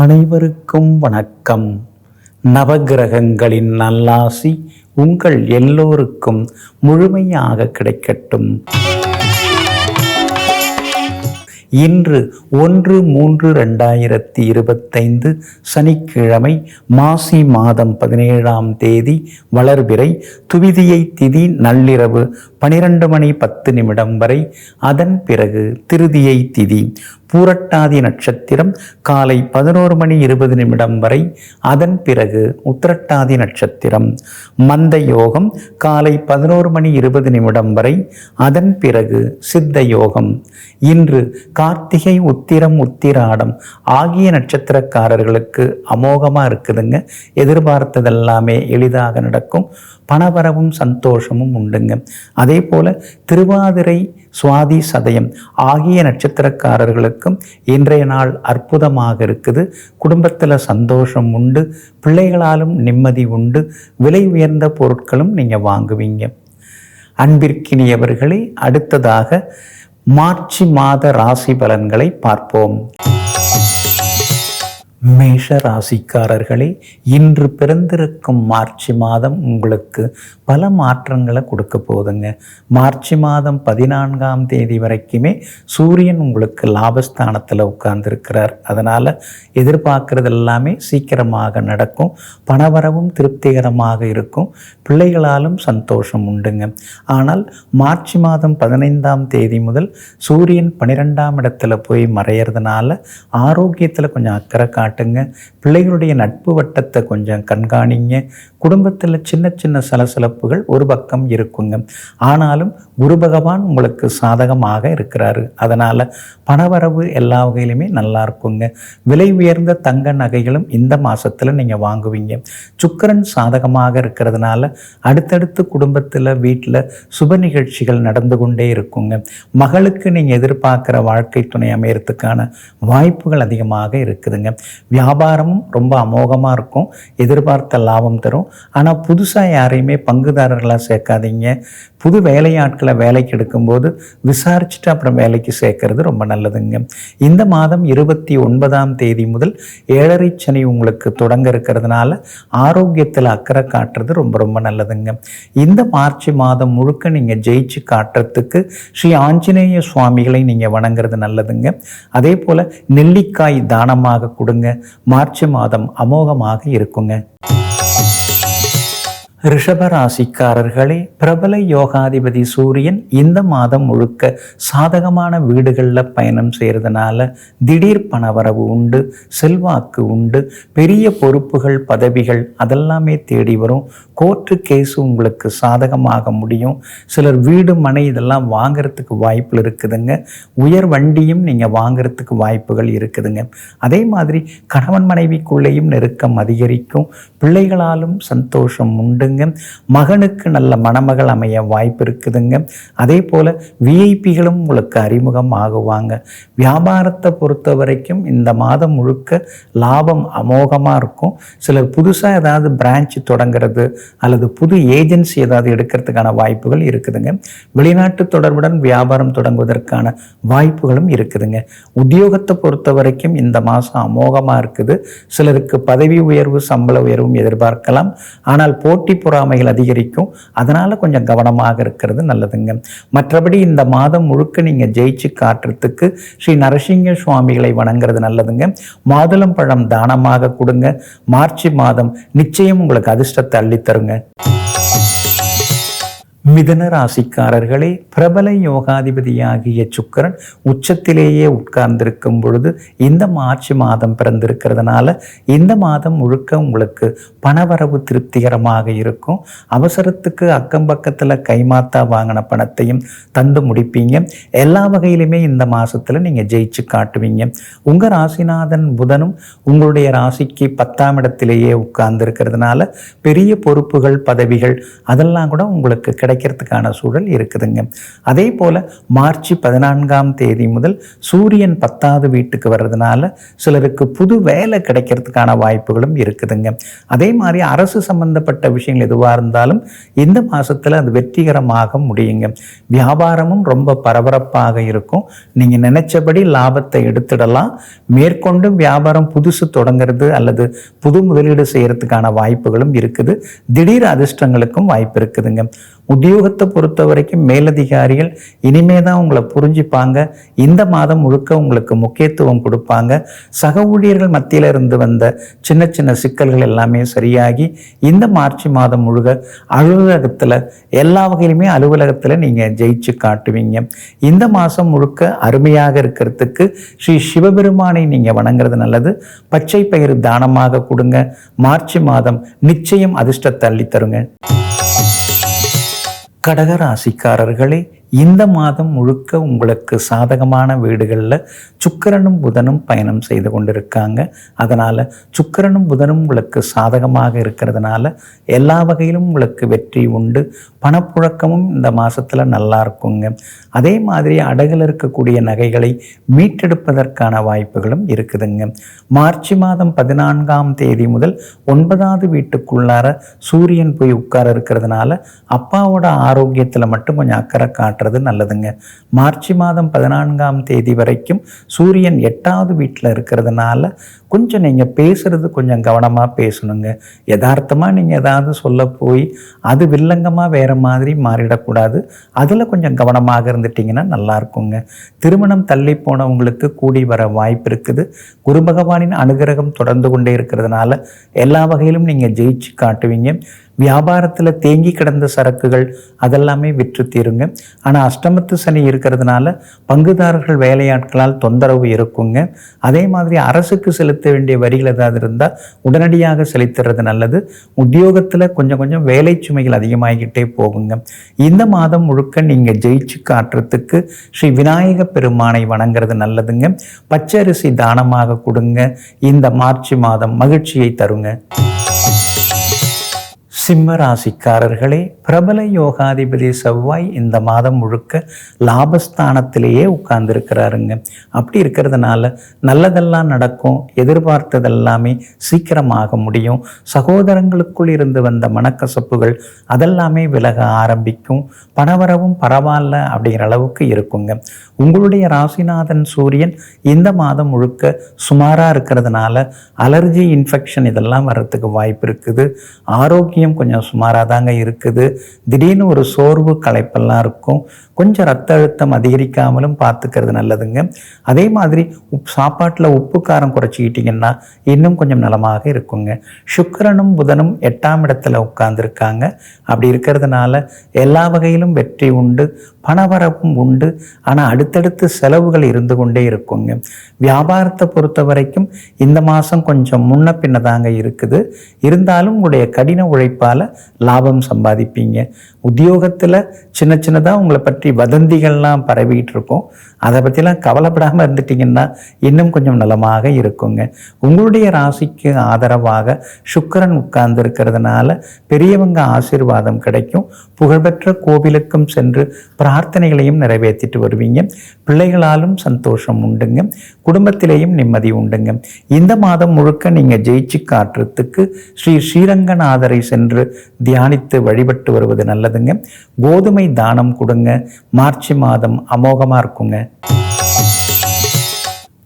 அனைவருக்கும் வணக்கம். நவகிரகங்களின் நல்லாசி உங்கள் எல்லோருக்கும் முழுமையாக கிடைக்கட்டும். இன்று ஒன்று மூன்று ரெண்டாயிரத்தி இருபத்தைந்து சனிக்கிழமை மாசி மாதம் பதினேழாம் தேதி வளர்பிறை துவிதியை திதி நள்ளிரவு பனிரெண்டு மணி பத்து நிமிடம் வரை அதன் பிறகு திருதியை திதி பூரட்டாதி நட்சத்திரம் காலை பதினோரு மணி இருபது நிமிடம் வரை. அதன் பிறகு உத்திரட்டாதி நட்சத்திரம். மந்த யோகம் காலை பதினோரு மணி இருபது நிமிடம் வரை. அதன் பிறகு சித்த யோகம். இன்று கார்த்திகை உத்திரம் உத்திராடம் ஆகிய நட்சத்திரக்காரர்களுக்கு அமோகமாக இருக்குதுங்க. எதிர்பார்த்ததெல்லாமே எளிதாக நடக்கும். பணவரவும் சந்தோஷமும் உண்டுங்க. அதே போல திருவாதிரை சுவாதி சதயம் ஆகிய நட்சத்திரக்காரர்களுக்கும் இன்றைய நாள் அற்புதமாக இருக்குது. குடும்பத்தில் சந்தோஷம் உண்டு பிள்ளைகளாலும் நிம்மதி உண்டு விலை உயர்ந்த பொருட்களும் நீங்கள் வாங்குவீங்க. அன்பிற்கினியவர்களே அடுத்ததாக மார்ச் மாத ராசி பலன்களை பார்ப்போம். மேஷ ராசிக்காரர்களே இன்று பிறந்திருக்கும் மார்ச் மாதம் உங்களுக்கு பல மாற்றங்களை கொடுக்க போதுங்க மார்ச் மாதம் பதினான்காம் தேதி வரைக்குமே சூரியன் உங்களுக்கு லாபஸ்தானத்தில் உட்கார்ந்துருக்கிறார். அதனால் எதிர்பார்க்கறது எல்லாமே சீக்கிரமாக நடக்கும். பணவரவும் திருப்திகரமாக இருக்கும். பிள்ளைகளாலும் சந்தோஷம் உண்டுங்க. ஆனால் மார்ச் மாதம் பதினைந்தாம் தேதி முதல் சூரியன் பன்னிரெண்டாம் இடத்துல போய் மறையிறதுனால ஆரோக்கியத்தில் கொஞ்சம் அக்கறை காட்டுங்க. பிள்ளைகளுடைய நட்பு வட்டத்தை கொஞ்சம் கண்காணிங்க. குடும்பத்தில் சின்ன சின்ன சலசலப்புகள் ஒரு பக்கம் இருக்குங்க. ஆனாலும் குரு பகவான் உங்களுக்கு சாதகமாக இருக்கிறாரு. அதனால் பணவரவு எல்லா வகையிலுமே நல்லா இருக்குங்க. விலை உயர்ந்த தங்க நகைகளும் இந்த மாதத்தில் நீங்கள் வாங்குவீங்க. சுக்கரன் சாதகமாக இருக்கிறதுனால அடுத்தடுத்து குடும்பத்தில் வீட்டில் சுப நிகழ்ச்சிகள் நடந்து கொண்டே இருக்குங்க. மகளுக்கு நீங்கள் எதிர்பார்க்குற வாழ்க்கை துணை அமையறதுக்கான வாய்ப்புகள் அதிகமாக இருக்குதுங்க. வியாபாரமும் ரொம்ப அமோகமாக இருக்கும். எதிர்பார்த்த லாபம் தரும். ஆனால் புதுசாக யாரையுமே பங்குதாரர்களாக சேர்க்காதீங்க. புது வேலையாட்களை வேலைக்கு எடுக்கும்போது விசாரிச்சுட்டு அப்புறம் வேலைக்கு சேர்க்கறது ரொம்ப நல்லதுங்க. இந்த மாதம் இருபத்தி ஒன்பதாம் தேதி முதல் ஏழரை சனி உங்களுக்கு தொடங்க இருக்கிறதுனால ஆரோக்கியத்தில் அக்கறை காட்டுறது ரொம்ப ரொம்ப நல்லதுங்க. இந்த மார்ச் மாதம் முழுக்க நீங்கள் ஜெயிச்சு காட்டுறதுக்கு ஸ்ரீ ஆஞ்சநேய சுவாமிகளை நீங்கள் வணங்குறது நல்லதுங்க. அதே போல் நெல்லிக்காய் தானமாக கொடுங்க. மார்ச் மாதம் அமோகமாக இருக்குங்க. ரிஷபராசிக்காரர்களே பிரபல யோகாதிபதி சூரியன் இந்த மாதம் முழுக்க சாதகமான வீடுகளில் பயணம் செய்கிறதுனால திடீர் பணவரவு உண்டு செல்வாக்கு உண்டு பெரிய பொறுப்புகள் பதவிகள் அதெல்லாமே தேடி வரும். கோர்ட்டு கேஸ் உங்களுக்கு சாதகமாக முடியும். சிலர் வீடு மனை இதெல்லாம் வாங்கிறதுக்கு வாய்ப்பு இருக்குதுங்க. உயர் வண்டியும் நீங்கள் வாங்கிறதுக்கு வாய்ப்புகள் இருக்குதுங்க. அதே மாதிரி கணவன் மனைவிக்குள்ளேயும் நெருக்கம் அதிகரிக்கும். பிள்ளைகளாலும் சந்தோஷம் உண்டுங்க. மகனுக்கு நல்ல மணமகள் அமைய வாய்ப்பு இருக்குதுங்க. அதே போல் விஐபிகளும் உங்களுக்கு அறிமுகம் ஆகுவாங்க. வியாபாரத்தை பொறுத்த வரைக்கும் இந்த மாதம் முழுக்க லாபம் அமோகமாக இருக்கும். சிலர் புதுசாக ஏதாவது பிரான்ச் தொடங்குறது அல்லது புது ஏஜென்சி ஏதாவது எடுக்கிறதுக்கான வாய்ப்புகள் இருக்குதுங்க. வெளிநாட்டு தொடர்புடன் வியாபாரம் தொடங்குவதற்கான வாய்ப்புகளும் இருக்குதுங்க. உத்தியோகத்தை பொறுத்த வரைக்கும் இந்த மாதம் அமோகமாக இருக்குது. சிலருக்கு பதவி உயர்வு சம்பள உயர்வும் எதிர்பார்க்கலாம். ஆனால் போட்டி பொறாமைகள் அதிகரிக்கும். அதனால் கொஞ்சம் கவனமாக இருக்கிறது நல்லதுங்க. மற்றபடி இந்த மாதம் முழுக்க நீங்கள் ஜெயிச்சு காட்டுறதுக்கு ஸ்ரீ நரசிங்க சுவாமிகளை வணங்குறது நல்லதுங்க. மாதுளம் பழம் தானமாக கொடுங்க. மார்ச் மாதம் நிச்சயம் உங்களுக்கு அதிர்ஷ்டத்தை அள்ளித்தருங்க. மிதன ராசிக்காரர்களே பிரபல யோகாதிபதியாகிய சுக்கரன் உச்சத்திலேயே உட்கார்ந்திருக்கும் பொழுது இந்த மார்ச் மாதம் பிறந்திருக்கிறதுனால இந்த மாதம் முழுக்க உங்களுக்கு பணவரவு திருப்திகரமாக இருக்கும். அவசரத்துக்கு அக்கம் பக்கத்தில் கைமாத்தா வாங்கின பணத்தையும் தந்து முடிப்பீங்க. எல்லா வகையிலுமே இந்த மாதத்தில் நீங்கள் ஜெயிச்சு காட்டுவீங்க. உங்கள் ராசிநாதன் புதனும் உங்களுடைய ராசிக்கு பத்தாம் இடத்திலேயே உட்கார்ந்து இருக்கிறதுனால பெரிய பொறுப்புகள் பதவிகள் அதெல்லாம் கூட உங்களுக்கு கிடை கிடைக்கிறதுக்கான சூழல் இருக்குதுங்க. அதே போல் மார்ச் பதினான்காம் தேதி முதல் சூரியன் பத்தாவது வீட்டுக்கு வர்றதுனால சிலருக்கு புது வேலை கிடைக்கிறதுக்கான வாய்ப்புகளும் இருக்குதுங்க. அதே மாதிரி அரசு சம்பந்தப்பட்ட விஷயங்கள் எதுவாக இருந்தாலும் இந்த மாதத்தில் அது வெற்றிகரமாக முடியுங்க. வியாபாரமும் ரொம்ப பரபரப்பாக இருக்கும். நீங்கள் நினைச்சபடி லாபத்தை எடுத்துடலாம். மேற்கொண்டு வியாபாரம் புதுசு தொடங்குறது அல்லது புது முதலீடு செய்யறதுக்கான வாய்ப்புகளும் இருக்குது. திடீர் அதிர்ஷ்டங்களுக்கும் வாய்ப்பு இருக்குதுங்க. உத்தியோகத்தை பொறுத்த வரைக்கும் மேலதிகாரிகள் இனிமே தான் உங்களை புரிஞ்சுப்பாங்க. இந்த மாதம் முழுக்க உங்களுக்கு முக்கியத்துவம் கொடுப்பாங்க. சக ஊழியர்கள் மத்தியில் இருந்து வந்த சின்ன சின்ன சிக்கல்கள் எல்லாமே சரியாகி இந்த மார்ச் மாதம் முழுக்க அலுவலகத்தில் எல்லா வகையிலுமே அலுவலகத்தில் நீங்கள் ஜெயிச்சு காட்டுவீங்க. இந்த மாதம் முழுக்க அருமையாக இருக்கிறதுக்கு ஸ்ரீ சிவபெருமானை நீங்கள் வணங்குறது நல்லது. பச்சை பயிர் தானமாக கொடுங்க. மார்ச் மாதம் நிச்சயம் அதிர்ஷ்டத்தை அள்ளி தருங்க கடகராசிக்காரர்களே இந்த மாதம் முழுக்க உங்களுக்கு சாதகமான வீடுகளில் சுக்கரனும் புதனும் பயணம் செய்து கொண்டிருக்காங்க. அதனால் சுக்கிரனும் புதனும் உங்களுக்கு சாதகமாக இருக்கிறதுனால எல்லா வகையிலும் உங்களுக்கு வெற்றி உண்டு. பணப்புழக்கமும் இந்த மாதத்தில் நல்லா இருக்குங்க. அதே மாதிரி அடகில் இருக்கக்கூடிய நகைகளை மீட்டெடுப்பதற்கான வாய்ப்புகளும் இருக்குதுங்க. மார்ச் மாதம் பதினான்காம் தேதி முதல் ஒன்பதாவது வீட்டுக்குள்ளார சூரியன் போய் உட்கார இருக்கிறதுனால அப்பாவோட ஆரோக்கியத்தில் மட்டும் கொஞ்சம் அக்கறை காட்டுறது நல்லதுங்க. மார்ச் மாதம் பதினான்காம் தேதி வரைக்கும் சூரியன் எட்டாவது வீட்டில் இருக்கிறதுனால கொஞ்சம் நீங்கள் பேசுறது கொஞ்சம் கவனமாக பேசணுங்க. யதார்த்தமாக நீங்கள் ஏதாவது சொல்ல போய் அது வில்லங்கமாக வேறு மாதிரி மாறிடக்கூடாது. அதில் கொஞ்சம் கவனமாக இருந்துட்டிங்கன்னா நல்லாயிருக்குங்க. திருமணம் தள்ளி போனவங்களுக்கு கூடி வர வாய்ப்பு இருக்குது. குரு பகவானின் அனுகிரகம் தொடர்ந்து கொண்டே இருக்கிறதுனால எல்லா வகையிலும் நீங்கள் ஜெயிச்சு காட்டுவீங்க. வியாபாரத்தில் தேங்கி கிடந்த சரக்குகள் அதெல்லாமே விற்று தீருங்க. ஆனால் அஷ்டமத்து சனி இருக்கிறதுனால பங்குதாரர்கள் வேலையாட்களால் தொந்தரவு இருக்குங்க. அதே மாதிரி அரசுக்கு செலுத்த வேண்டிய வரிகள் ஏதாவது இருந்தால் உடனடியாக செலுத்துறது நல்லது. உத்தியோகத்தில் கொஞ்சம் கொஞ்சம் வேலை சுமைகள் அதிகமாகிக்கிட்டே போகுங்க. இந்த மாதம் முழுக்க நீங்கள் ஜெயிச்சு காட்டுறதுக்கு ஸ்ரீ விநாயக பெருமானை வணங்குறது நல்லதுங்க. பச்சரிசி தானமாக கொடுங்க. இந்த மார்ச் மாதம் மகிழ்ச்சியை தருங்க. சிம்ம ராசிக்காரர்களே பிரபல யோகாதிபதி செவ்வாய் இந்த மாதம் முழுக்க லாபஸ்தானத்திலேயே உட்கார்ந்துருக்கிறாருங்க. அப்படி இருக்கிறதுனால நல்லதெல்லாம் நடக்கும் எதிர்பார்த்ததெல்லாமே சீக்கிரமாக முடியும். சகோதரங்களுக்குள் இருந்து வந்த மனக்கசப்புகள் அதெல்லாமே விலக ஆரம்பிக்கும். பணவரவும் பரவாயில்ல அப்படிங்கிற அளவுக்கு இருக்குங்க. உங்களுடைய ராசிநாதன் சூரியன் இந்த மாதம் முழுக்க சுமாராக இருக்கிறதுனால அலர்ஜி இன்ஃபெக்ஷன் இதெல்லாம் வர்றதுக்கு வாய்ப்பு இருக்குது. ஆரோக்கியம் கொஞ்சம் சுமாராக தாங்க இருக்குது. திடீர்னு ஒரு சோர்வு களைப்பெல்லாம் இருக்கும். கொஞ்சம் ரத்த அழுத்தம் அதிகரிக்காமலும் பார்த்துக்கிறது நல்லதுங்க. அதே மாதிரி உப் சாப்பாட்டில் உப்பு காரம் குறைச்சிக்கிட்டிங்கன்னா இன்னும் கொஞ்சம் நலமாக இருக்குங்க. சுக்கரனும் புதனும் எட்டாம் இடத்துல உட்கார்ந்துருக்காங்க. அப்படி இருக்கிறதுனால எல்லா வகையிலும் வெற்றி உண்டு பணவரவும் உண்டு. ஆனால் அடுத்தடுத்து செலவுகள் இருந்து கொண்டே இருக்குங்க. வியாபாரத்தை பொறுத்த வரைக்கும் இந்த மாதம் கொஞ்சம் முன்ன பின்ன தாங்க இருக்குது. இருந்தாலும் உங்களுடைய கடின உழைப்பு உழைப்பால் லாபம் சம்பாதிப்பீங்க. உத்தியோகத்தில் சின்ன சின்னதாக உங்களை பற்றி வதந்திகள்லாம் பரவிட்டு இருக்கும். அதை பற்றிலாம் கவலைப்படாமல் இருந்துட்டிங்கன்னா இன்னும் கொஞ்சம் நலமாக இருக்குங்க. உங்களுடைய ராசிக்கு ஆதரவாக சுக்கரன் உட்கார்ந்து இருக்கிறதுனால பெரியவங்க ஆசீர்வாதம் கிடைக்கும். புகழ்பெற்ற கோவிலுக்கும் சென்று பிரார்த்தனைகளையும் நிறைவேற்றிட்டு வருவீங்க. பிள்ளைகளாலும் சந்தோஷம் உண்டுங்க. குடும்பத்திலேயும் நிம்மதி உண்டுங்க. இந்த மாதம் முழுக்க நீங்கள் ஜெயிச்சு காட்டுறதுக்கு ஸ்ரீ ஸ்ரீரங்கநாதரை சென்று தியானித்து வழிபட்டு வருவது நல்லதுங்க. கோதுமை தானம் கொடுங்க. மார்ச் மாதம் அமோகமாக இருக்குங்க. Thank you.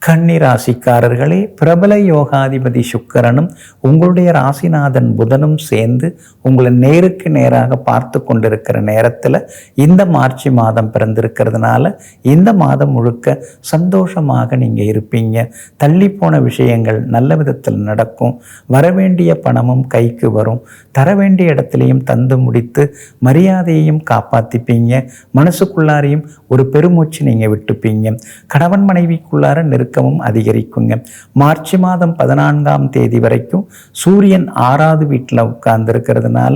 கன்னி ராசிக்காரர்களே பிரபல யோகாதிபதி சுக்கரனும் உங்களுடைய ராசிநாதன் புதனும் சேர்ந்து உங்களை நேருக்கு நேராக பார்த்து கொண்டிருக்கிற நேரத்தில் இந்த மார்ச் மாதம் பிறந்திருக்கிறதுனால இந்த மாதம் முழுக்க சந்தோஷமாக நீங்கள் இருப்பீங்க. தள்ளி போன விஷயங்கள் நல்ல விதத்தில் நடக்கும். வரவேண்டிய பணமும் கைக்கு வரும். தர வேண்டிய இடத்துலையும் தந்து முடித்து மரியாதையையும் காப்பாற்றிப்பீங்க மனசுக்குள்ளாரையும் ஒரு பெருமூச்சு நீங்கள் விட்டுப்பீங்க. கணவன் மனைவிக்குள்ளார நெருக்க பெருக்கமும் அதிகரிக்குங்க. மார்ச் மாதம் பதினான்காம் தேதி வரைக்கும் சூரியன் ஆறாவது வீட்டில் உட்கார்ந்து இருக்கிறதுனால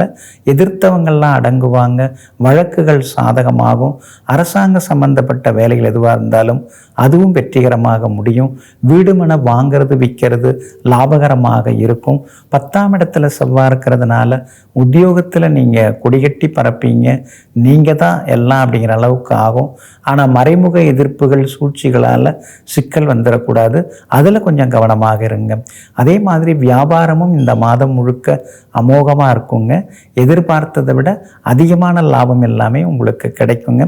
எதிர்த்தவங்கள்லாம் அடங்குவாங்க. வழக்குகள் சாதகமாகும். அரசாங்க சம்பந்தப்பட்ட வேலைகள் எதுவாக இருந்தாலும் அதுவும் வெற்றிகரமாக முடியும். வீடு மன வாங்கிறது விற்கிறது லாபகரமாக இருக்கும். பத்தாம் இடத்துல செவ்வாய் இருக்கிறதுனால உத்தியோகத்தில் நீங்கள் கொடிகட்டி பரப்பீங்க நீங்கள் தான் எல்லாம் அப்படிங்கிற அளவுக்கு ஆகும். ஆனால் மறைமுக எதிர்ப்புகள் சூழ்ச்சிகளால் சிக்கல் வந்துடக்கூடாது அதில் கொஞ்சம் கவனமாக இருங்க. அதே மாதிரி வியாபாரமும் இந்த மாதம் முழுக்க அமோகமாக இருக்குங்க. எதிர்பார்த்ததை விட அதிகமான லாபம் எல்லாமே உங்களுக்கு கிடைக்குங்க.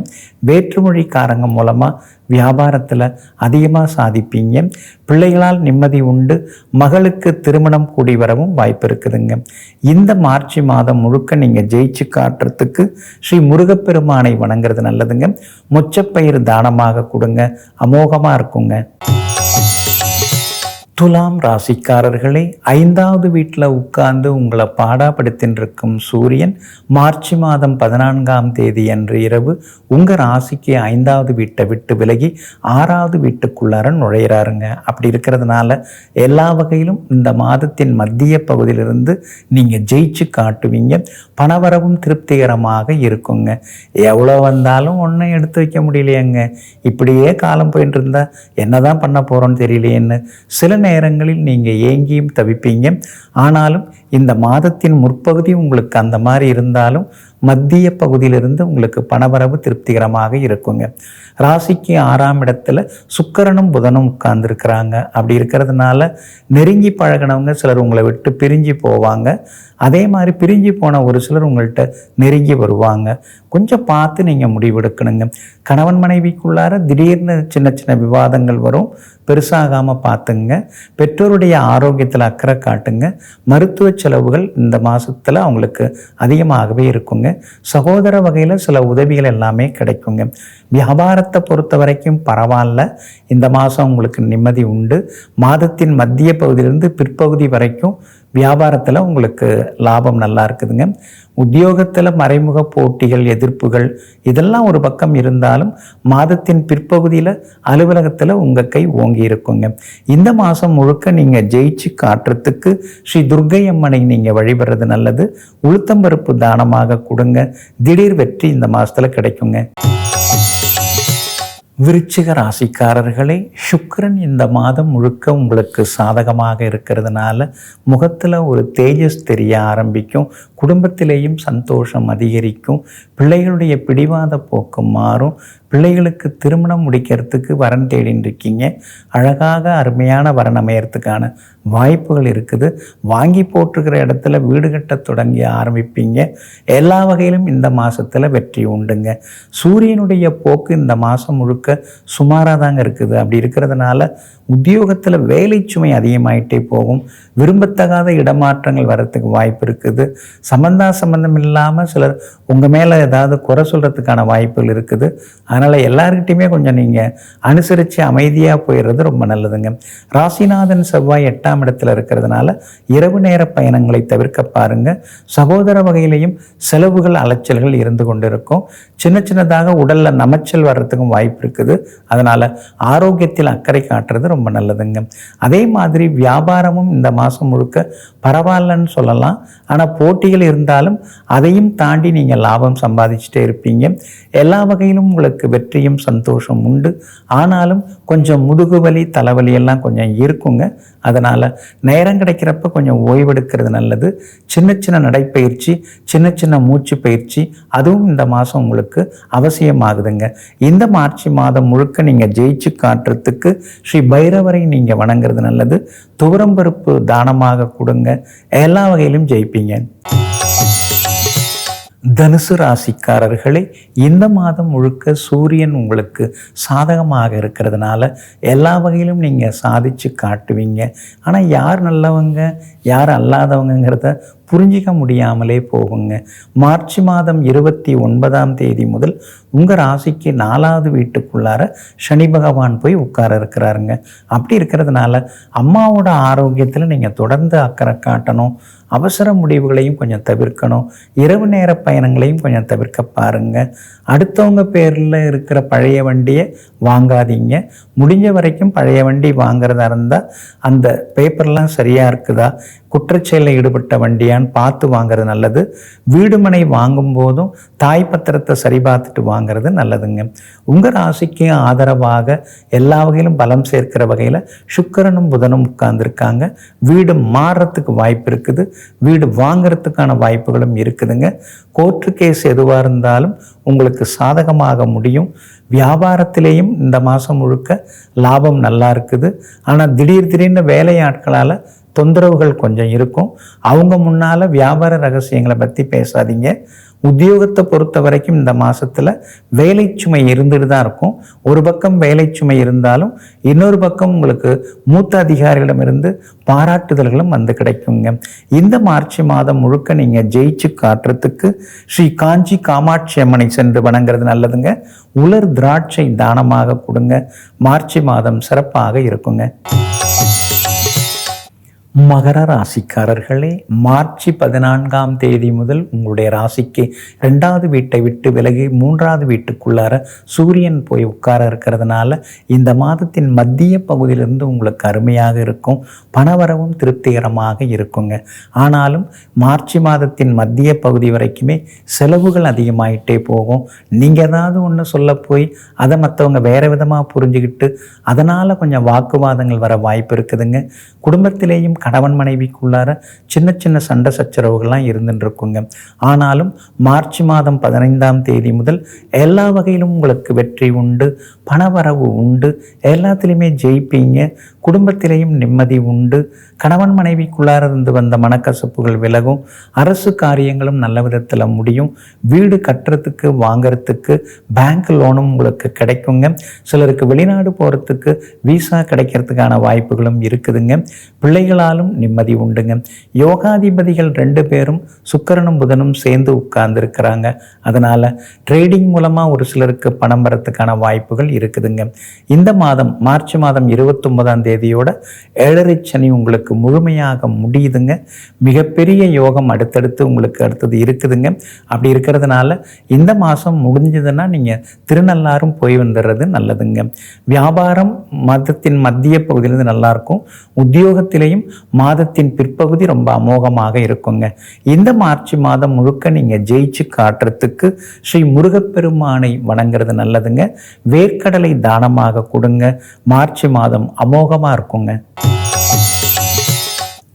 வேற்றுமொழிக்காரங்க மூலமாக வியாபாரத்தில் அதிகமாக சாதிப்பீங்க. பிள்ளைகளால் நிம்மதி உண்டு. மகளுக்கு திருமணம் கூடி வரவும் வாய்ப்பு இருக்குதுங்க. இந்த மார்ச் மாதம் முழுக்க நீங்கள் ஜெயிச்சு காட்டுறதுக்கு ஸ்ரீ முருகப்பெருமானை வணங்குறது நல்லதுங்க. முச்சப்பயிர் தானமாக கொடுங்க. அமோகமாக இருக்குங்க. துலாம் ராசிக்காரர்களே ஐந்தாவது வீட்டில் உட்கார்ந்து உங்களை பாடாப்படுத்தின்றிருக்கும் சூரியன் மார்ச் மாதம் பதினான்காம் தேதி அன்று இரவு உங்கள் ராசிக்கு ஐந்தாவது வீட்டை விட்டு விலகி ஆறாவது வீட்டுக்குள்ளார நுழையிறாருங்க. அப்படி இருக்கிறதுனால எல்லா வகையிலும் இந்த மாதத்தின் மத்திய பகுதியிலிருந்து நீங்கள் ஜெயிச்சு காட்டுவீங்க. பணவரவும் திருப்திகரமாக இருக்குங்க. எவ்வளோ வந்தாலும் ஒன்றும் எடுத்து வைக்க முடியலையேங்க. இப்படியே காலம் போயிட்டு இருந்தால் என்னதான் பண்ண போகிறோன்னு தெரியலையேன்னு. சில நேரங்களில் நீங்கள் ஏங்கியும் தவிப்பீங்க. ஆனாலும் இந்த மாதத்தின் முற்பகுதி உங்களுக்கு அந்த மாதிரி இருந்தாலும் மத்திய பகுதியிலிருந்து உங்களுக்கு பணவரவு திருப்திகரமாக இருக்குங்க. ராசிக்கு ஆறாம் இடத்துல சுக்கரனும் புதனும் உட்கார்ந்துருக்கிறாங்க. அப்படி இருக்கிறதுனால நெருங்கி பழகினவங்க சிலர் உங்களை விட்டு பிரிஞ்சு போவாங்க. அதே மாதிரி பிரிஞ்சு போன ஒரு சிலர் உங்கள்கிட்ட நெருங்கி வருவாங்க. கொஞ்சம் பார்த்து நீங்கள் முடிவெடுக்கணுங்க. கணவன் மனைவிக்குள்ளார திடீர்னு சின்ன சின்ன விவாதங்கள் வரும். பெருசாகாமல் பார்த்துங்க. பெற்றோருடைய ஆரோக்கியத்தில் அக்கறை காட்டுங்க. மருத்துவ செலவுகள் இந்த மாதத்தில் அவங்களுக்கு அதிகமாகவே இருக்குங்க. சகோதர வகையில் சில உதவிகள் எல்லாமே கிடைக்குங்க. வியாபாரத்தை பொறுத்த வரைக்கும் பரவாயில்ல. இந்த மாதம் உங்களுக்கு நிம்மதி உண்டு. மாதத்தின் மத்திய பகுதியிலிருந்து பிற்பகுதி வரைக்கும் வியாபாரத்தில் உங்களுக்கு லாபம் நல்லா இருக்குதுங்க. உத்தியோகத்தில் மறைமுக போட்டிகள் எதிர்ப்புகள் இதெல்லாம் ஒரு பக்கம் இருந்தாலும் மாதத்தின் பிற்பகுதியில் அலுவலகத்தில் உங்கள் கை ஓங்கி இருக்குங்க. இந்த மாதம் முழுக்க நீங்கள் ஜெயிச்சு காட்டுறதுக்கு ஸ்ரீ துர்க்கை அம்மனை நீங்கள் வழிபடுறது நல்லது. உளுத்தம்பருப்பு தானமாக கொடுங்க. திடீர் வெற்றி இந்த மாதத்தில் கிடைக்குங்க. விருச்சிக ராசிக்காரர்களே சுக்கரன் இந்த மாதம் முழுக்க உங்களுக்கு சாதகமாக இருக்கிறதுனால முகத்தில் ஒரு தேஜஸ் தெரிய ஆரம்பிக்கும். குடும்பத்திலேயும் சந்தோஷம் அதிகரிக்கும். பிள்ளைகளுடைய பிடிவாத போக்கு மாறும். பிள்ளைகளுக்கு திருமணம் முடிக்கிறதுக்கு வரன் தேடின்னு இருக்கீங்க அழகாக அருமையான வரன் அமையறதுக்கான வாய்ப்புகள் இருக்குது. வாங்கி போட்டிருக்கிற இடத்துல வீடு கட்ட தொடங்கி ஆரம்பிப்பீங்க. எல்லா வகையிலும் இந்த மாதத்தில் வெற்றி உண்டுங்க. சூரியனுடைய போக்கு இந்த மாதம் முழுக்க சுமாராக தாங்க இருக்குது. அப்படி இருக்கிறதுனால உத்தியோகத்தில் வேலை சுமை அதிகமாயிட்டே போகும். விரும்பத்தகாத இடமாற்றங்கள் வரத்துக்கு வாய்ப்பு இருக்குது. சம்பந்தா சம்பந்தம் இல்லாமல் சிலர் உங்கள் மேலே ஏதாவது குறை சொல்கிறதுக்கான வாய்ப்புகள் இருக்குது. அதனால் எல்லாருக்கிட்டையுமே கொஞ்சம் நீங்கள் அனுசரித்து அமைதியாக போயிடுறது ரொம்ப நல்லதுங்க. ராசிநாதன் செவ்வாய் எட்டாம் இடத்துல இருக்கிறதுனால இரவு நேர பயணங்களை தவிர்க்க பாருங்க. சகோதர வகையிலையும் செலவுகள் அலைச்சல்கள் இருந்து கொண்டு இருக்கும் சின்ன சின்னதாக உடலில் நமைச்சல் வர்றதுக்கும் வாய்ப்பு இருக்குது. அதனால் ஆரோக்கியத்தில் அக்கறை காட்டுறது ரொம்ப நல்லதுங்க. அதே மாதிரி வியாபாரமும் இந்த மாதம் முழுக்க பரவாயில்லன்னு சொல்லலாம். ஆனால் போட்டிகள் இருந்தாலும் அதையும் தாண்டி நீங்கள் லாபம் சம்பாதிச்சுட்டே இருப்பீங்க. எல்லா வகையிலும் உங்களுக்கு வெற்றியும் சந்தோஷம் உண்டு. ஆனாலும் கொஞ்சம் முதுகுவலி தலைவலி எல்லாம் கொஞ்சம் இருக்குங்க. அதனால் நேரம் கிடைக்கிறப்ப கொஞ்சம் ஓய்வெடுக்கிறது நல்லது. சின்ன சின்ன நடைப்பயிற்சி சின்ன சின்ன மூச்சு பயிற்சி அதுவும் இந்த மாதம் உங்களுக்கு அவசியமாகுதுங்க. இந்த மார்ச் மாதம் முழுக்க நீங்கள் ஜெயிச்சு காட்டுறதுக்கு ஸ்ரீ பை பைரவரை நீங்கள் வணங்குறது நல்லது. துவரம் பருப்பு தானமாக கொடுங்க. எல்லா வகையிலும் ஜெயிப்பீங்க. தனுசு ராசிக்காரர்களே இந்த மாதம் முழுக்க சூரியன் உங்களுக்கு சாதகமாக இருக்கிறதுனால எல்லா வகையிலும் நீங்கள் சாதிச்சு காட்டுவீங்க. ஆனால் யார் நல்லவங்க யார் அல்லாதவங்கங்கிறத புரிஞ்சிக்க முடியாமலே போகுங்க. மார்ச் மாதம் இருபத்தி ஒன்பதாம் தேதி முதல் உங்கள் ராசிக்கு நாலாவது வீட்டுக்குள்ளார சனி பகவான் போய் உட்கார இருக்கிறாருங்க. அப்படி இருக்கிறதுனால அம்மாவோட ஆரோக்கியத்தில் நீங்கள் தொடர்ந்து அக்கறை காட்டணும். அவசர முடிவுகளையும் கொஞ்சம் தவிர்க்கணும். இரவு நேர பயணங்களையும் கொஞ்சம் தவிர்க்க பாருங்க. அடுத்தவங்க பேரில் இருக்கிற பழைய வண்டியை வாங்காதீங்க. முடிஞ்ச வரைக்கும் பழைய வண்டி வாங்குறதா இருந்தால் அந்த பேப்பர்லாம் சரியாக இருக்குதா? குற்றச்செயலில் ஈடுபட்ட இல்லையான்னு பார்த்து வாங்குறது நல்லது. வீடுமனை வாங்கும் போதும் தாய் பத்திரத்தை சரி பார்த்துட்டு வாங்குறது நல்லதுங்க. உங்கள் ராசிக்கு ஆதரவாக எல்லா வகையிலும் பலம் சேர்க்கிற வகையில் சுக்கரனும் புதனும் உட்கார்ந்துருக்காங்க. வீடு மாறுறதுக்கு வாய்ப்பு இருக்குது. வீடு வாங்குறதுக்கான வாய்ப்புகளும் இருக்குதுங்க. கோர்ட்டு கேஸ் எதுவாக இருந்தாலும் உங்களுக்கு சாதகமாக முடியும். வியாபாரத்திலேயும் இந்த மாதம் முழுக்க லாபம் நல்லா இருக்குது. ஆனால் திடீர் திடீர்னு வேலையாட்களால் தொந்தரவுகள் கொஞ்சம் இருக்கும். அவங்க முன்னால் வியாபார ரகசியங்களை பற்றி பேசாதீங்க. உத்தியோகத்தை பொறுத்த வரைக்கும் இந்த மாதத்தில் வேலை சுமை இருந்துட்டு தான் இருக்கும். ஒரு பக்கம் வேலை சுமை இருந்தாலும் இன்னொரு பக்கம் உங்களுக்கு மூத்த அதிகாரிகளிடமிருந்து பாராட்டுதல்களும் வந்து கிடைக்குங்க. இந்த மார்ச் மாதம் முழுக்க நீங்கள் ஜெயிச்சு காட்டுறதுக்கு ஸ்ரீ காஞ்சி காமாட்சி அம்மனை சென்று வணங்குறது நல்லதுங்க. உலர் திராட்சை தானமாக கொடுங்க. மார்ச் மாதம் சிறப்பாக இருக்குங்க. மகர ராசிக்காரர்களே மார்ச் பதினான்காம் தேதி முதல் உங்களுடைய ராசிக்கு ரெண்டாவது வீட்டை விட்டு விலகி மூன்றாவது வீட்டுக்குள்ளார சூரியன் போய் உட்கார இருக்கிறதுனால இந்த மாதத்தின் மத்திய பகுதியிலிருந்து உங்களுக்கு அருமையாக இருக்கும். பணவரவும் திருப்திகரமாக இருக்குங்க. ஆனாலும் மார்ச் மாதத்தின் மத்திய பகுதி வரைக்குமே செலவுகள் அதிகமாயிட்டே போகும். நீங்கள் ஏதாவது ஒன்று சொல்ல போய் அதை மற்றவங்க வேறு விதமாக புரிஞ்சுக்கிட்டு அதனால் கொஞ்சம் வாக்குவாதங்கள் வர வாய்ப்பு இருக்குதுங்க. குடும்பத்திலேயும் கணவன் மனைவிக்குள்ளார சின்ன சின்ன சண்டை சச்சரவுகள்லாம் இருந்துட்டு இருக்குங்க ஆனாலும் மார்ச் மாதம் பதினைந்தாம் தேதி முதல் எல்லா வகையிலும் உங்களுக்கு வெற்றி உண்டு பணவரவு உண்டு எல்லாத்துலேயுமே ஜெயிப்பீங்க குடும்பத்திலையும் நிம்மதி உண்டு கணவன் மனைவிக்குள்ளார இருந்து வந்த மனக்கசப்புகள் விலகும் அரசு காரியங்களும் நல்ல விதத்தில் முடியும் வீடு கட்டுறதுக்கு வாங்கிறதுக்கு பேங்க் லோனும் உங்களுக்கு கிடைக்குங்க. சிலருக்கு வெளிநாடு போகிறதுக்கு விசா கிடைக்கிறதுக்கான வாய்ப்புகளும் இருக்குதுங்க. பிள்ளைகளால் இருந்தாலும் நிம்மதி உண்டுங்க. யோகாதிபதிகள் ரெண்டு பேரும் சுக்கரனும் புதனும் சேர்ந்து உட்கார்ந்துருக்கிறாங்க. அதனால் ட்ரேடிங் மூலமாக ஒரு சிலருக்கு பணம் வரத்துக்கான வாய்ப்புகள் இருக்குதுங்க. இந்த மாதம் மார்ச் மாதம் இருபத்தொன்பதாம் தேதியோட ஏழரை சனி உங்களுக்கு முழுமையாக முடியுதுங்க. மிகப்பெரிய யோகம் அடுத்தடுத்து உங்களுக்கு அடுத்தது இருக்குதுங்க. அப்படி இருக்கிறதுனால இந்த மாதம் முடிஞ்சதுன்னா நீங்கள் திருநள்ளாரும் போய் வந்துடுறது நல்லதுங்க. வியாபாரம் மதத்தின் மத்திய பகுதியிலிருந்து நல்லாயிருக்கும். உத்தியோகத்திலையும் மாதத்தின் பிற்பகுதி ரொம்ப அமோகமாக இருக்குங்க. இந்த மார்ச் மாதம் முழுக்க நீங்கள் ஜெயிச்சு காட்டுறதுக்கு ஸ்ரீ முருகப்பெருமானை வணங்குறது நல்லதுங்க. வேர்க்கடலை தானமாக கொடுங்க. மார்ச் மாதம் அமோகமாக இருக்குங்க.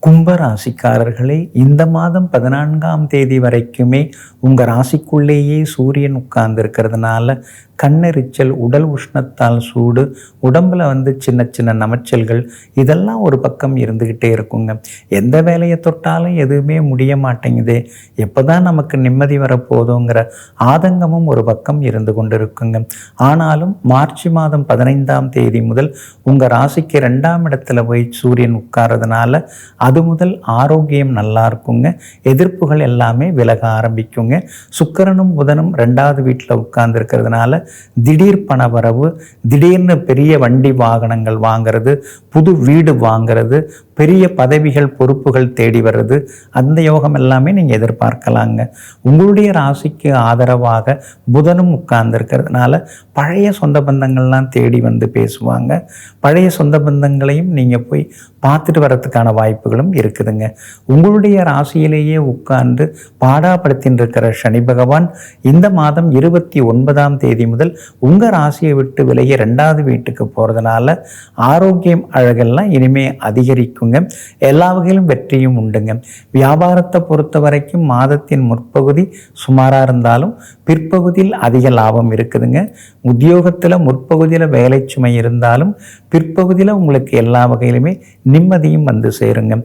கும்பராசிக்காரர்களே இந்த மாதம் பதினான்காம் தேதி வரைக்குமே உங்கள் ராசிக்குள்ளேயே சூரியன் உட்கார்ந்து இருக்கிறதுனால கண்ணெரிச்சல் உடல் உஷ்ணத்தால் சூடு உடம்புல வந்து சின்ன சின்ன நமைச்சல்கள் இதெல்லாம் ஒரு பக்கம் இருந்துக்கிட்டே இருக்குங்க. எந்த வேலையை தொட்டாலும் எதுவுமே முடிய மாட்டேங்குதே. எப்போ தான் நமக்கு நிம்மதி வரப்போதோங்கிற ஆதங்கமும் ஒரு பக்கம் இருந்து கொண்டு இருக்குங்க ஆனாலும் மார்ச் மாதம் பதினைந்தாம் தேதி முதல் உங்கள் ராசிக்கு ரெண்டாம் இடத்துல போய் சூரியன் உட்கார்றதுனால அது முதல் ஆரோக்கியம் நல்லா இருக்குங்க. எதிர்ப்புகள் எல்லாமே விலக ஆரம்பிக்குங்க. சுக்கரனும் புதனும் ரெண்டாவது வீட்டில் உட்கார்ந்துருக்கிறதுனால திடீர் பணவரவு திடீர்னு பெரிய வண்டி வாகனங்கள் வாங்கிறது புது வீடு வாங்கிறது பெரிய பதவிகள் பொறுப்புகள் தேடி வர்றது அந்த யோகம் எல்லாமே நீங்கள் எதிர்பார்க்கலாங்க. உங்களுடைய ராசிக்கு ஆதரவாக புதனும் உட்கார்ந்துருக்கிறதுனால பழைய சொந்த பந்தங்கள்லாம் தேடி வந்து பேசுவாங்க. பழைய சொந்த பந்தங்களையும் நீங்கள் போய் பார்த்துட்டு வரத்துக்கான வாய்ப்புகளும் இருக்குதுங்க. உங்களுடைய ராசியிலேயே உட்கார்ந்து பாடாப்படுத்தின்னு இருக்கிற சனி பகவான் இந்த மாதம் இருபத்தி ஒன்பதாம் தேதி முதல் உங்கள் ராசியை விட்டு விலகி ரெண்டாவது வீட்டுக்கு போகிறதுனால ஆரோக்கியம் அழகெல்லாம் இனிமே அதிகரிக்குங்க எல்லா வகையிலும் வெற்றியும் உண்டுங்க. வியாபாரத்தை பொறுத்த வரைக்கும் மாதத்தின் முற்பகுதி சுமாராக இருந்தாலும் பிற்பகுதியில் அதிக லாபம் இருக்குதுங்க. உத்தியோகத்தில் முற்பகுதியில் வேலை சுமை இருந்தாலும் பிற்பகுதியில் உங்களுக்கு எல்லா வகையிலுமே நிம்மதியும் வந்து சேருங்க.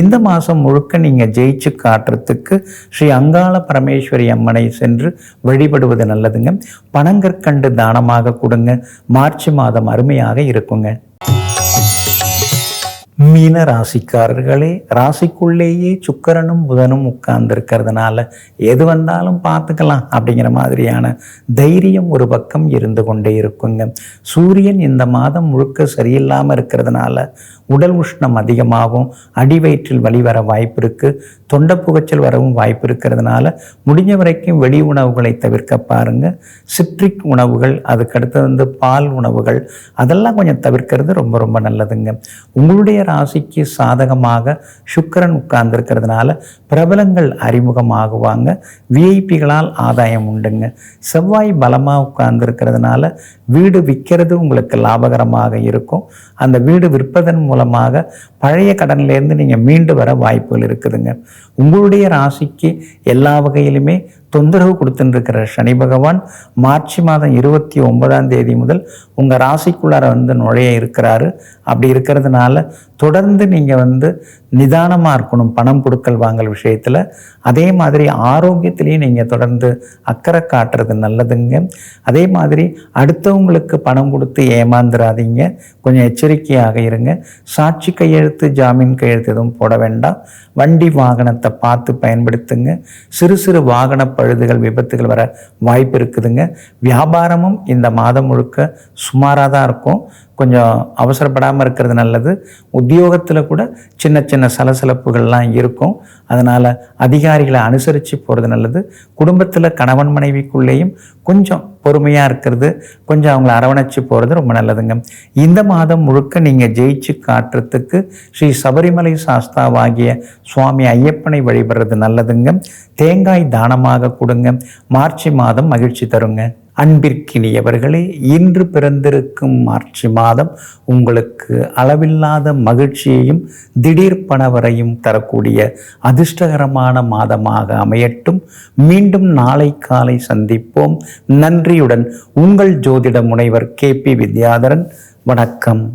இந்த மாதம் முழுக்க நீங்கள் ஜெயிச்சு காட்டுறதுக்கு ஸ்ரீ அங்காள பரமேஸ்வரி அம்மனை சென்று வழிபடுவது நல்லதுங்க. பணங்கற்கண்டு தானமாக கொடுங்க. மார்ச் மாதம் அருமையாக இருக்குங்க. மீன ராசிக்காரர்களே ராசிக்குள்ளேயே சுக்கரனும் புதனும் உட்கார்ந்துருக்கிறதுனால எது வந்தாலும் பார்த்துக்கலாம் அப்படிங்கிற மாதிரியான தைரியம் ஒரு பக்கம் இருந்து கொண்டே இருக்குங்க. சூரியன் இந்த மாதம் முழுக்க சரியில்லாமல் இருக்கிறதுனால உடல் உஷ்ணம் அதிகமாகவும் அடி வயிற்றில் வலி வர வாய்ப்பு இருக்குது தொண்டை புகைச்சல் வரவும் வாய்ப்பு இருக்கிறதுனால முடிஞ்ச வரைக்கும் வெளி உணவுகளை தவிர்க்க பாருங்க. சிட்ரிக் உணவுகள் அதுக்கடுத்து வந்து பால் உணவுகள் அதெல்லாம் கொஞ்சம் தவிர்க்கிறது ரொம்ப ரொம்ப நல்லதுங்க. உங்களுடைய ராசிக்கு சாதகமாக சுக்கிரன் உட்கார்ந்துருக்கிறதுனால பிரபலங்கள் அறிமுகமாகுவாங்க. விஐபிகளால் ஆதாயம் உண்டுங்க. செவ்வாய் பலமாக உட்கார்ந்துருக்கிறதுனால வீடு விற்கிறது உங்களுக்கு லாபகரமாக இருக்கும். அந்த வீடு விற்பதன் மூலமாக பழைய கடன்லேருந்து நீங்கள் மீண்டு வர வாய்ப்புகள் இருக்குதுங்க. உங்களுடைய ராசிக்கு எல்லா வகையிலுமே தொந்தரவு கொடுத்துட்டு சனி பகவான் மார்ச் மாதம் இருபத்தி ஒன்பதாம் தேதி முதல் உங்கள் ராசிக்குள்ளார வந்து நுழைய இருக்கிறாரு. அப்படி இருக்கிறதுனால தொடர்ந்து நீங்கள் வந்து நிதானமாக இருக்கணும் பணம் கொடுக்கல் வாங்கல் விஷயத்தில். அதே மாதிரி ஆரோக்கியத்திலையும் நீங்கள் தொடர்ந்து அக்கறை காட்டுறது நல்லதுங்க. அதே மாதிரி அடுத்தவங்களுக்கு பணம் கொடுத்து ஏமாந்துடாதீங்க கொஞ்சம் எச்சரிக்கையாக இருங்க. சாட்சி கையெழுத்து ஜாமீன் கையெழுத்து எதுவும் போட வேண்டாம். வண்டி வாகனத்தை பார்த்து பயன்படுத்துங்க. சிறு சிறு வாகனப்ப பழுதுகள் விபத்துகள் வர வாய்ப்பு இருக்குதுங்க. வியாபாரமும் இந்த மாதம் முழுக்க சுமாராக தான் இருக்கும். கொஞ்சம் அவசரப்படாமல் இருக்கிறது நல்லது. உத்தியோகத்தில் கூட சின்ன சின்ன சலசலப்புகள்லாம் இருக்கும். அதனால் அதிகாரிகளை அனுசரித்து போகிறது நல்லது. குடும்பத்தில் கணவன் மனைவிக்குள்ளேயும் கொஞ்சம் பொறுமையாக இருக்கிறது. கொஞ்சம் அவங்கள அரவணைச்சு போகிறது ரொம்ப நல்லதுங்க. இந்த மாதம் முழுக்க நீங்கள் ஜெயிச்சு காட்டுறதுக்கு ஸ்ரீ சபரிமலை சாஸ்தாவாகிய சுவாமி ஐயப்பனை வழிபடுறது நல்லதுங்க. தேங்காய் தானமாக கொடுங்க. மார்ச் மாதம் மகிழ்ச்சி தருங்க. அன்பிற்கினியவர்களே இன்று பிறந்திருக்கும் மார்ச் மாதம் உங்களுக்கு அளவில்லாத மகிழ்ச்சியையும் திடீர் பணவரையும் தரக்கூடிய அதிர்ஷ்டகரமான மாதமாக அமையட்டும். மீண்டும் நாளை காலை சந்திப்போம். நன்றியுடன் உங்கள் ஜோதிட முனைவர் கே பி வித்யாதரன். வணக்கம்.